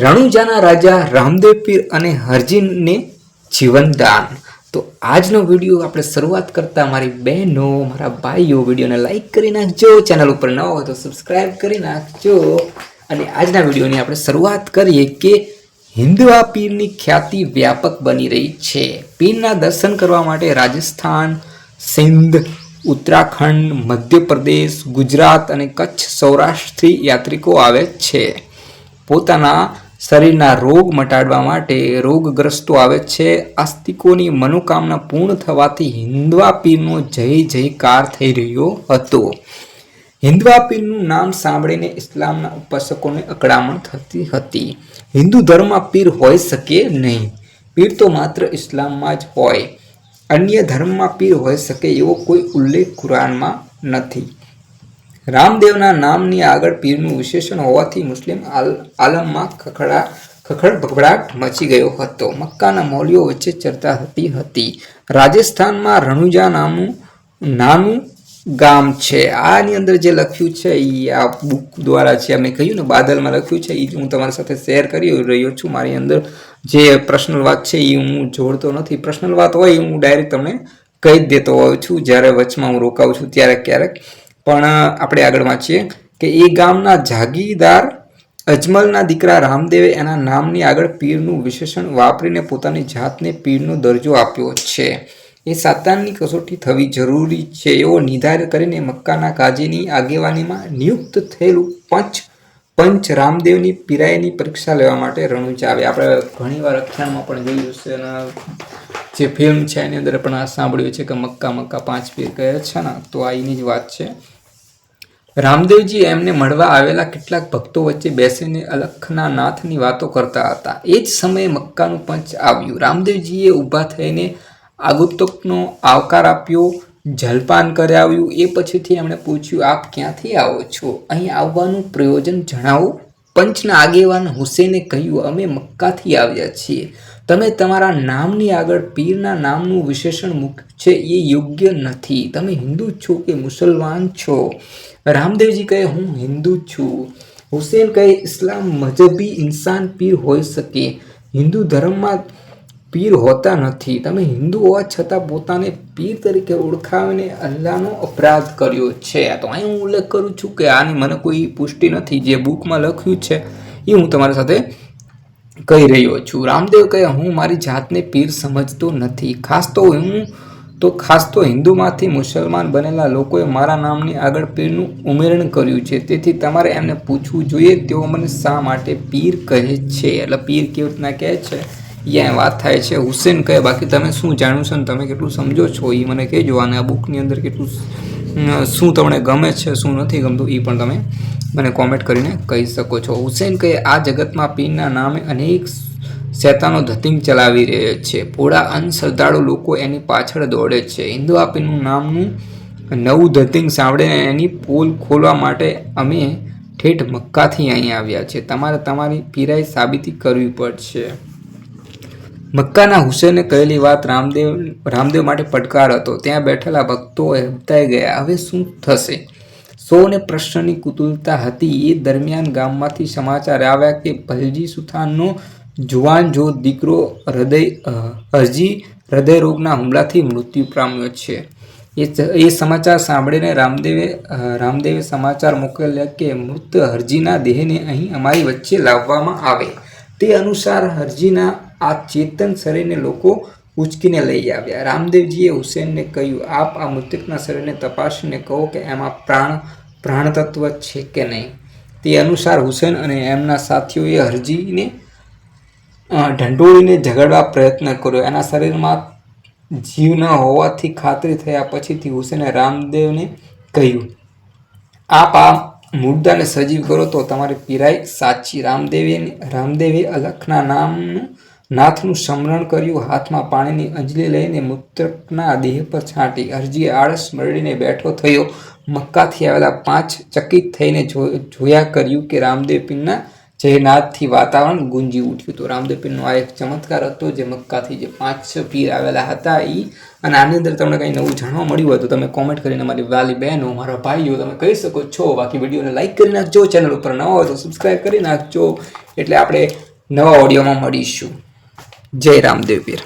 રણુજાના રાજા રામદેવ પીર અને હરજીનને જીવનદાન તો આજનો વીડિયો આપણે શરૂઆત કરતા મારી બહેનો, મારા ભાઈઓ વિડીયોને લાઇક કરી નાખજો. ચેનલ ઉપર ન હોય તો સબસ્ક્રાઈબ કરી નાખજો. અને આજના વિડીયોની આપણે શરૂઆત કરીએ કે હિન્દુઆ પીરની ખ્યાતિ વ્યાપક બની રહી છે. પીરના દર્શન કરવા માટે રાજસ્થાન, સિંધ, ઉત્તરાખંડ, મધ્યપ્રદેશ, ગુજરાત અને કચ્છ સૌરાષ્ટ્રથી યાત્રિકો આવે છે. પોતાના શરીરના રોગ મટાડવા માટે રોગગ્રસ્તો આવે છે. આસ્તિકોની મનોકામના પૂર્ણ થવાથી હિન્દવા પીરનો જય જયકાર થઈ રહ્યો હતો. હિન્દવા પીરનું નામ સાંભળીને ઇસ્લામના ઉપાસકોને અકળામણ થતી હતી. હિન્દુ ધર્મમાં પીર હોઈ શકે નહીં. પીર તો માત્ર ઇસ્લામમાં જ હોય. અન્ય ધર્મમાં પીર હોઈ શકે એવો કોઈ ઉલ્લેખ કુરાનમાં નથી. રામદેવના નામની આગળ પીરનું વિશેષણ હોવાથી મુસ્લિમ આલ, આલમમાં ખખડા, ખખડ ભગડાટ મચી ગયો હતો. મક્કાના મૌલ્યો વચ્ચે ચર્ચા થતી હતી. રાજસ્થાનમાં રણુજા નામનું નાનું ગામ છે. આની અંદર જે લખ્યું છે એ આ બુક દ્વારા છે મેં કહ્યું ને, બાદલમાં લખ્યું છે એ હું તમારી સાથે શેર કરી રહ્યો છું. મારી અંદર જે પર્સનલ વાત છે એ હું જોડતો નથી. પર્સનલ વાત હોય એ હું ડાયરેક્ટ તમને કહી દેતો હોઉં છું. જ્યારે વચમાં હું રોકાઉં છું, ત્યારે ક્યારેક પણ આપણે આગળ વાંચીએ કે એ ગામના જાગીરદાર અજમલના દીકરા રામદેવે એના નામની આગળ પીરનું વિશેષણ વાપરીને પોતાની જાતને પીરનો દરજ્જો આપ્યો છે. એ સાતાનની કસોટી થવી જરૂરી છે. એવો નિર્ધાર કરીને મક્કાના કાજીની આગેવાનીમાં નિયુક્ત થયેલું પંચ પંચ રામદેવની પીરાઈની પરીક્ષા લેવા માટે રણુજા આવે આપણે ઘણીવાર અખ્યાનમાં પણ જોયું છે અને જે ફિલ્મ છે એની અંદર પણ આ સાંભળ્યું છે કે મક્કા મક્કા પાંચ પીર કહે છે ને, તો આ એની જ વાત છે. રામદેવજી એમને મળવા આવેલા કેટલાક ભક્તો વચ્ચે બેસીને અલખના નાથની વાતો કરતા હતા. એ જ સમયે મક્કાનું પંચ આવ્યું. રામદેવજીએ ઊભા થઈને આગુતકનો આવકાર આપ્યો, જલપાન કરાવ્યું. એ પછીથી એમણે પૂછ્યું, આપ ક્યાંથી આવો છો? અહીં આવવાનું પ્રયોજન જણાવો. પંચના આગેવાન હુસેને કહ્યું, અમે મક્કાથી આવ્યા છીએ. તમે તમારા નામની આગળ પીરના નામનું વિશેષણ મૂક્યું છે એ યોગ્ય નથી. તમે હિન્દુ છો કે મુસલમાન છો? રામદેવજી કહે, હું હિન્દુ છું. હુસેન કહે, ઇસ્લામ મજહબી ઇન્સાન પીર હોઈ શકે. હિન્દુ ધર્મમાં પીર હોતા નથી. તમે હિન્દુ હોવા છતાં પોતાને પીર તરીકે ઓળખાવીને અલ્લાહનો અપરાધ કર્યો છે. તો અહીં હું ઉલ્લેખ કરું છું કે આની મને કોઈ પુષ્ટિ નથી. જે બુકમાં લખ્યું છે, એ હું તમારી સાથે કહી રહ્યો છું. રામદેવ કહે, હું મારી જાતને પીર સમજતો નથી. ખાસ તો હું, તો ખાસ તો હિન્દુમાંથી મુસલમાન બનેલા લોકોએ મારા નામની આગળ પીરનું ઉમેરણ કર્યું છે. તેથી તમારે એમને પૂછવું જોઈએ, તેઓ મને શા માટે પીર કહે છે? એટલે પીર કેવી રીતના કહે છે? અહીંયા વાત થાય છે. હુસેન કહે, બાકી તમે શું જાણ્યું છે ને તમે કેટલું સમજો છો? એ મને કહેજો અને આ બુકની અંદર કેટલું શું તમને ગમે છે, શું નથી ગમતું એ પણ તમે મને કોમેન્ટ કરીને કહી શકો છો. હુસેન કહે, આ જગતમાં પીરના નામે અનેક શેતાનો ધતિંગ ચલાવી રહ્યો છે. પોળા અનશ્રદ્ધાળુ લોકો એની પાછળ દોડે છે. હિન્દુ આપીનું નામનું નવું ધતિંગ સાંભળીને એની પોલ ખોલવા માટે અમે ઠેઠ મક્કાથી અહીં આવ્યા છે. તમારે તમારી પીરાઈ સાબિતી કરવી પડશે. મક્કાના હુસેને કહેલી વાત રામદેવ રામદેવ માટે પડકાર હતો. ત્યાં બેઠેલા ભક્તો હપતાઈ ગયા હવે શું થશે? સૌને પ્રશ્નની કુતુલતા હતી. એ દરમિયાન ગામમાંથી સમાચાર આવ્યા કે ભલજી સુથાનનો જુવાન જો દીકરો હૃદય અ, હરજી હૃદય રોગના હુમલાથી મૃત્યુ પામ્યો છે. એ એ સમાચાર સાંભળીને રામદેવે રામદેવે સમાચાર મોકલ્યા કે મૃત હરજીના દેહને અહીં અમારી વચ્ચે લાવવામાં આવે. તે અનુસાર હરજીના આ ચેતન શરીરને લોકો ઉચકીને લઈ આવ્યા. રામદેવજીએ હુસેનને કહ્યું, આપ આ મૃતકના શરીરને તપાસીને કહો કે એમાં પ્રાણ પ્રાણ છે કે નહીં. તે અનુસાર હુસેન અને એમના સાથીઓએ હરજીને ઢંઢોળીને ઝઘડવા પ્રયત્ન કર્યો. એના શરીરમાં જીવ ન હોવાથી ખાતરી થયા પછીથી હુસેને રામદેવને કહ્યું, આપ આ મુદ્દાને સજીવ કરો તો તમારી પીરાઈ સાચી. રામદેવે રામદેવે અલખના નામનું નાથનું સ્મરણ કર્યું, હાથમાં પાણીની અંજલી લઈને મૃતકના દેહ પર છાંટી. અરજીએ આળસ મરડીને બેઠો થયો. મક્કાથી આવેલા પાંચ ચકિત થઈને જોયા કર્યું કે રામદેવ પીરના જયનાથથી વાતાવરણ ગુંજી ઉઠ્યું હતું. રામદેવ પીરનો આ એક ચમત્કાર હતો જે મક્કાથી જે પાંચ પીર આવેલા હતા એ અને આની અંદર તમને કંઈ નવું જાણવા મળ્યું હોય તો તમે કોમેન્ટ કરીને મારી વાલી બહેનો મારા ભાઈઓ તમે કહી શકો છો. બાકી વિડીયોને લાઇક કરી નાખજો. ચેનલ ઉપર નવા હોય તો સબસ્ક્રાઈબ કરી નાખજો. એટલે આપણે નવા ઓડિયોમાં મળીશું. જય રામદેવ પીર